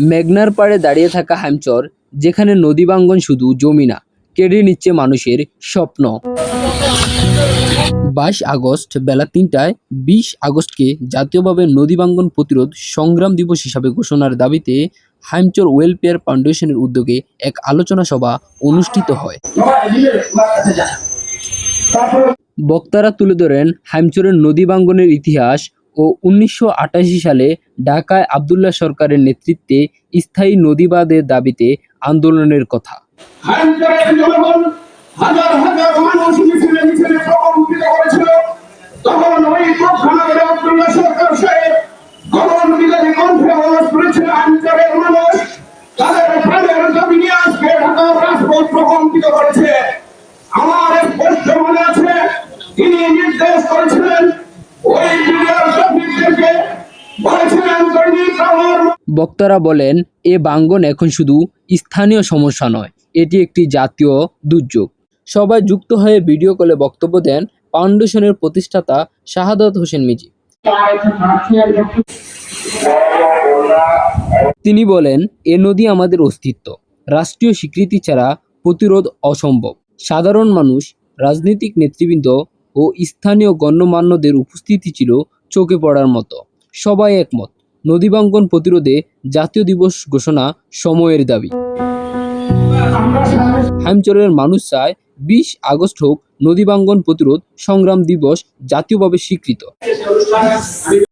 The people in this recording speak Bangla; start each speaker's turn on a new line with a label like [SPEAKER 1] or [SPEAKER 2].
[SPEAKER 1] মেঘনার পাড়ে দাঁড়িয়ে থাকা হ্যামচর যেখানে নদী বাঙ্গন শুধু জমি না, কেড়ে নিচ্ছে মানুষের স্বপ্ন। বাইশ আগস্ট বেলা তিনটায় বিশ আগস্টকে জাতীয়ভাবে নদী বাঙ্গন প্রতিরোধ সংগ্রাম দিবস হিসাবে ঘোষণার দাবিতে হাইমচর ওয়েলফেয়ার ফাউন্ডেশনের উদ্যোগে এক আলোচনা সভা অনুষ্ঠিত হয়। বক্তারা তুলে ধরেন হাইমচরের নদী বাঙ্গনের ইতিহাস ও উনিশশো আটাশি সালে ঢাকায় আবদুল্লাহ সরকারের নেতৃত্বে স্থায়ী নদীবাদের দাবিতে আন্দোলনের কথা।
[SPEAKER 2] আমার স্পষ্ট মনে আছে, তিনি নির্দেশ করেছিলেন
[SPEAKER 1] বক্তারা বলেন, এ বাঙ্গন এখন শুধু স্থানীয় সমস্যা নয়, এটি একটি জাতীয় দুর্যোগ। সবাই যুক্ত হয়ে ভিডিও কলে বক্তব্য দেন ফাউন্ডেশনের প্রতিষ্ঠাতা শাহাদত হোসেন মিজি। তিনি বলেন, এ নদী আমাদের অস্তিত্ব। রাষ্ট্রীয় স্বীকৃতি ছাড়া প্রতিরোধ অসম্ভব। সাধারণ মানুষ, রাজনৈতিক নেতৃবৃন্দ ও স্থানীয় গণ্যমান্যদের উপস্থিতি ছিল চোখে পড়ার মতো। সবাই একমত। নদীবাঙ্গন প্রতিরোধে জাতীয় দিবস ঘোষণা সময়ের দাবি। হাইমচরের মানুষ চায় বিশ আগস্ট হোক নদীবাঙ্গন প্রতিরোধ সংগ্রাম দিবস জাতীয়ভাবে স্বীকৃত।